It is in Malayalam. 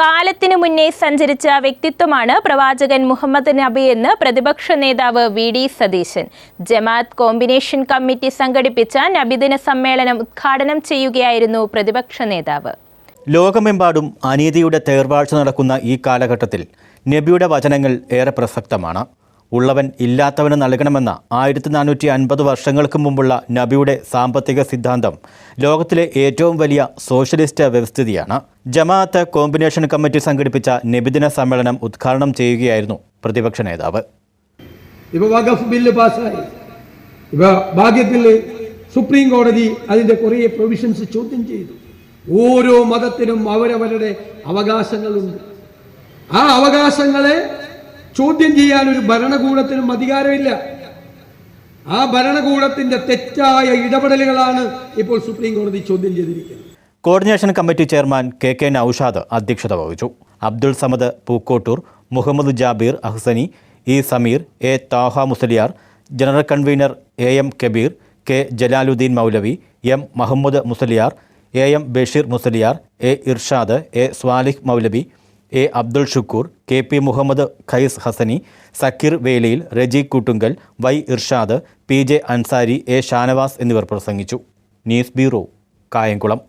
കാലത്തിനു മുന്നേ സഞ്ചരിച്ച വ്യക്തിത്വമാണ് പ്രവാചകൻ മുഹമ്മദ് നബി എന്ന് പ്രതിപക്ഷ നേതാവ് V D Satheesan. Jamaat combination committee സംഘടിപ്പിച്ച നബിദിന സമ്മേളനം ഉദ്ഘാടനം ചെയ്യുകയായിരുന്നു പ്രതിപക്ഷ നേതാവ്. ലോകമെമ്പാടും അനീതിയുടെ തേർവാഴ്ച നടക്കുന്ന ഈ കാലഘട്ടത്തിൽ നബിയുടെ വചനങ്ങൾ ഏറെ പ്രസക്തമാണ്. ഉള്ളവൻ ഇല്ലാത്തവന് നൽകണമെന്ന ആയിരത്തി നാനൂറ്റി അൻപത് വർഷങ്ങൾക്ക് മുമ്പുള്ള നബിയുടെ സാമ്പത്തിക സിദ്ധാന്തം ലോകത്തിലെ ഏറ്റവും വലിയ സോഷ്യലിസ്റ്റ് വ്യവസ്ഥിതിയാണ്. ജമാഅത്ത് കോമ്പിനേഷൻ കമ്മിറ്റി സംഘടിപ്പിച്ച നബിദിന സമ്മേളനം ഉദ്ഘാടനം ചെയ്യുകയായിരുന്നു പ്രതിപക്ഷ നേതാവ്. ബില്ല് ഭാഗ്യത്തിൽ സുപ്രീം കോടതി അതിന്റെ കുറേ പ്രൊവിഷൻസ് ചോദ്യം ചെയ്തു. ഓരോ മതത്തിനും അവരവരുടെ അവകാശങ്ങളുണ്ട്. ആ അവകാശങ്ങളെ ചോദ്യം ചെയ്യാൻ ഒരു ഭരണകൂടത്തിനും അധികാരമില്ല. ആ ഭരണകൂടത്തിന്റെ തെറ്റായ ഇടപെടലുകളാണ് ഇപ്പോൾ സുപ്രീം കോടതി ചോദ്യം ചെയ്തിരിക്കുന്നത്. Coordination committee chairman K K Naushad അധ്യക്ഷത വഹിച്ചു. Abdul Samad Pookkottur Muhammad Jabir Ahsani E Sameer A Thaha Musliyar general convener A M Kabeer K Jalaluddin Maulavi M Muhammad Musliyar A M Basheer Musliyar A Irshad A Swalih Maulavi A Abdul Shukkoor K P Muhammad Khais Hasani Sakeer Velayil Reji Koottunkal Y Irshad P J Ansari A Shanavas എന്നിവർ പ്രസംഗിച്ചു. News bureau Kayamkulam.